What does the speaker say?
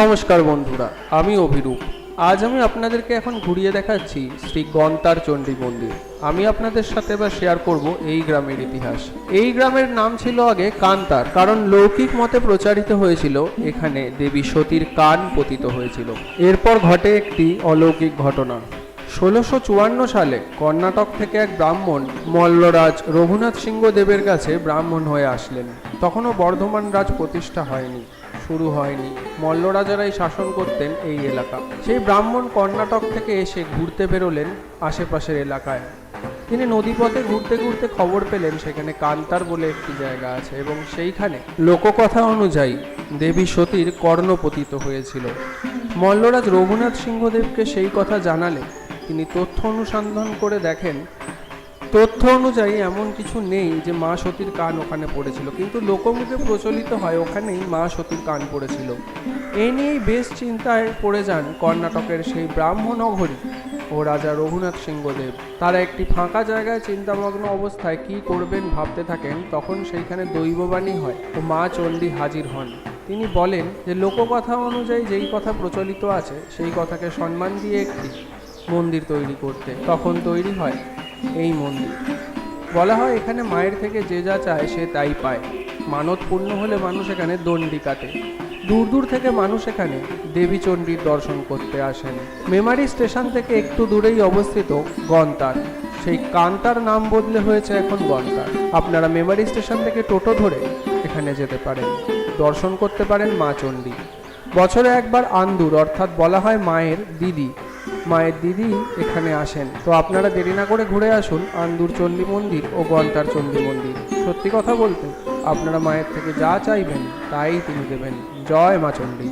নমস্কার বন্ধুরা, আমি অভিরূপ। আজ আমি আপনাদেরকে এখন ঘুরিয়ে দেখাচ্ছি শ্রী গন্তার চণ্ডী মন্দির। আমি আপনাদের সাথে এবার শেয়ার করব এই গ্রামের ইতিহাস। এই গ্রামের নাম ছিল আগে কান্তার, কারণ লৌকিক মতে প্রচারিত হয়েছিল এখানে দেবী সতীর কান পতিত হয়েছিল। এরপর ঘটে একটি অলৌকিক ঘটনা। ষোলোশো চুয়ান্ন সালে কর্ণাটক থেকে এক ব্রাহ্মণ মল্লরাজ রঘুনাথ সিংহ দেবের কাছে ব্রাহ্মণ হয়ে আসলেন। তখনও বর্ধমান রাজ প্রতিষ্ঠা হয়নি। শুরু হয়নি। মল্লরাজারাই শাসন করতেন এই এলাকা। সেই ব্রাহ্মণ কর্ণাটক থেকে এসে ঘুরতে বেরোলেন আশেপাশের এলাকায়। তিনি নদীপথে ঘুরতে ঘুরতে খবর পেলেন, সেখানে কান্তার বলে একটি জায়গা আছে এবং সেইখানে লোককথা অনুযায়ী দেবী সতীর কর্ণপতিত হয়েছিল। মল্লরাজ রঘুনাথ সিংহদেবকে সেই কথা জানালে, তিনি তথ্য অনুসন্ধান করে দেখেন তথ্য অনুযায়ী এমন কিছু নেই যে মা সতীর কান ওখানে পড়েছিল। কিন্তু লোকমুখে প্রচলিত হয় ওখানেই মা সতীর কান পড়েছিল। এই নিয়েই বেশ চিন্তায় পড়ে যান কর্ণাটকের সেই ব্রাহ্মণগরী ও রাজা রঘুনাথ সিংহদেব। তারা একটি ফাঁকা জায়গায় চিন্তামগ্ন অবস্থায় কি করবেন ভাবতে থাকেন, তখন সেইখানে দৈববাণী হয় ও মা চণ্ডী হাজির হন। তিনি বলেন যে লোককথা অনুযায়ী যেই কথা প্রচলিত আছে, সেই কথাকে সম্মান দিয়ে একটি মন্দির তৈরি করতে। তখন তৈরি হয় এই মন্দির। বলা হয় এখানে মায়ের থেকে যে যা চায় সে তাই পায়। মানত পূর্ণ হলে মানুষ এখানে দণ্ডি কাটে। দূর দূর থেকে মানুষ এখানে দেবী চণ্ডীর দর্শন করতে আসেন। মেমারি স্টেশন থেকে একটু দূরেই অবস্থিত গন্তার। সেই কান্তার নাম বদলে হয়েছে এখন গন্তার। আপনারা মেমারি স্টেশন থেকে টোটো ধরে এখানে যেতে পারেন। দর্শন করতে পারেন মা চণ্ডী। বছরে একবার আন্দুর, অর্থাৎ বলা হয় মায়ের দিদি। মায়ের দিদি এখানে আসেন। তো আপনারা দেরি না করে ঘুরে আসুন আন্দুর চণ্ডী মন্দির ও গন্তার চণ্ডী মন্দির। সত্যি কথা বলতে, আপনারা মায়ের থেকে যা চাইবেন, তাই তিনি দেবেন। জয় মা চণ্ডী।